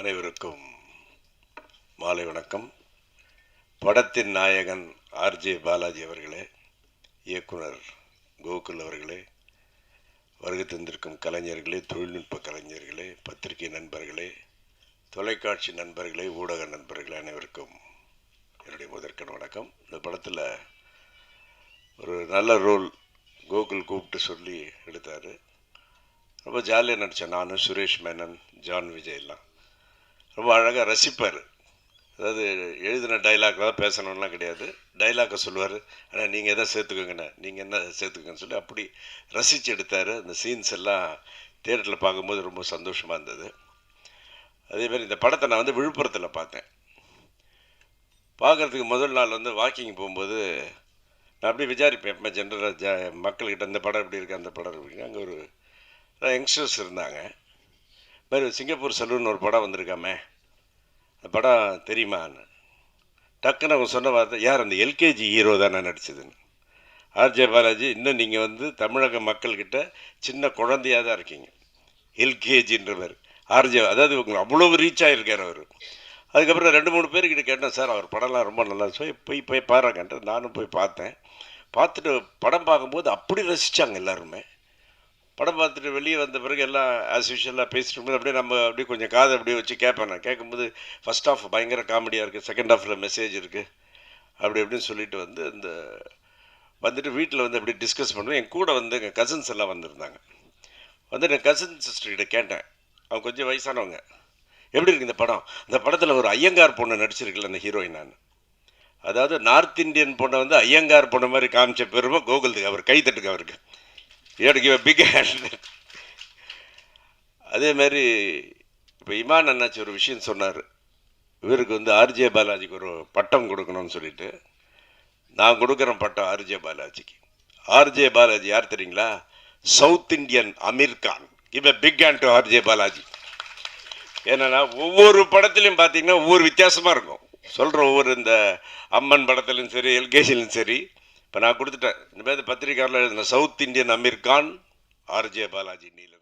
அனைவருக்கும் மாலை வணக்கம். படத்தின் நாயகன் ஆர்ஜே பாலாஜி அவர்களே இயக்குனர் கோகுல் அவர்களே வருகை தந்திருக்கும் கலைஞர்களே தொழில்நுட்ப கலைஞர்களே பத்திரிகை நண்பர்களே தொலைக்காட்சி நண்பர்களே ஊடக நண்பர்களே அனைவருக்கும் என்னுடைய முதற்கண் வணக்கம். இந்த படத்தில் ஒரு நல்ல ரோல் கோகுல் கூப்பிட்டு சொல்லி எடுத்தார். ரொம்ப ஜாலியாக நடித்தேன் நான் சுரேஷ் மேனன் ஜான் விஜய் எல்லாம். ரொம்ப அழகாக ரசிப்பார். அதாவது எழுதின டைலாக் தான் பேசணும்லாம் கிடையாது. டைலாக்கை சொல்லுவார் ஆனால் நீங்கள் எதை சேர்த்துக்கோங்கண்ணே? நீங்கள் என்ன சேர்த்துக்கோங்கன்னு சொல்லி அப்படி ரசித்து எடுத்தார். அந்த சீன்ஸ் எல்லாம் தேட்டரில் பார்க்கும்போது ரொம்ப சந்தோஷமாக இருந்தது. அதேமாதிரி இந்த படத்தை நான் வந்து விழுப்புரத்தில் பார்த்தேன். பார்க்குறதுக்கு முதல் நாள் வந்து வாக்கிங் போகும்போது நான் அப்படியே விசாரிப்பேன் எப்போ ஜென்ரலாக ஜ மக்கள்கிட்ட இந்த படம் எப்படி இருக்குது அந்த படம் எப்படி அங்கே ஒரு யங்ஸ்டர்ஸ் இருந்தாங்க. மாதிரி சிங்கப்பூர் சலூன் ஒரு படம் வந்திருக்காமே. அந்த படம் தெரியுமான்னு டக்குன்னு அவங்க சொன்ன வார்த்தை யார் அந்த எல்கேஜி ஹீரோ தானே நடிச்சதுன்னு. ஆர்ஜே பாலாஜி இன்னும் நீங்கள் வந்து தமிழக மக்கள்கிட்ட சின்ன குழந்தையாக தான் இருக்கீங்க. எல்கேஜின்றவர். ஆர்ஜே அதாவது உங்களுக்கு அவ்வளோ ரீச் ஆகிருக்கார் அவர். அதுக்கப்புறம் ரெண்டு மூணு பேர்கிட்ட கேட்டேன் சார் அவர் படம்லாம் ரொம்ப நல்லா போய் போய் போய் பாருங்கன்ட்டு நானும் போய் பார்த்தேன். பார்த்துட்டு படம் பார்க்கும்போது அப்படி ரசித்தாங்க எல்லாருமே. படம் பார்த்துட்டு வெளியே வந்த பிறகு எல்லாம் ஆஸ் யூஷுவலாக பேசிட்டு இருக்கும்போது அப்படியே நம்ம அப்படியே கொஞ்சம் காதை அப்படியே வச்சு கேட்பேன் நான். கேட்கும்போது ஃபஸ்ட் ஆஃப் பயங்கர காமெடியாக இருக்குது செகண்ட் ஆஃபில் மெசேஜ் இருக்குது அப்படி அப்படின்னு சொல்லிட்டு வந்து இந்த வந்துட்டு வீட்டில் வந்து அப்படி டிஸ்கஸ் பண்ணுவேன். என் கூட வந்து எங்கள் கசின்ஸ் எல்லாம் வந்திருந்தாங்க. வந்து என் கசின் சிஸ்டர்கிட்ட கேட்டேன். அவங்க கொஞ்சம் வயசானவங்க. எப்படி இருக்கு இந்த படம்? இந்த படத்தில் ஒரு ஐயங்கார் பொண்ணு நடிச்சிருக்கல அந்த ஹீரோயின் நான். அதாவது நார்த் இந்தியன் பொண்ணை வந்து ஐயங்கார் பொண்ணு மாதிரி காமிச்ச பெருமை கோகுல்துக்கு அவர் யூ தட்டுக்கு கிவ் அ பிக் ஹேண்ட் அதே மாதிரி இப்போ இமான் அண்ணாச்சி ஒரு விஷயம் சொன்னார். இவருக்கு வந்து ஆர்ஜே பாலாஜிக்கு ஒரு பட்டம் கொடுக்கணும்னு சொல்லிட்டு நான் கொடுக்குறேன் பட்டம் ஆர்ஜே பாலாஜிக்கு. ஆர்ஜே பாலாஜி யார் தெரியுங்களா? South Indian Aamir Khan. இப்போ big hand to RJ Balaji. ஏன்னா ஒவ்வொரு படத்துலையும் பார்த்தீங்கன்னா ஒவ்வொரு வித்தியாசமாக இருக்கும். சொல்கிற ஒவ்வொரு இந்த அம்மன் படத்துலையும் சரி எல்கேஜிலையும் சரி இப்போ நான் கொடுத்துட்டேன். இந்த மாதிரி பத்திரிகையாளர் எழுதின south Indian Aamir Khan RJ Balaji Neelan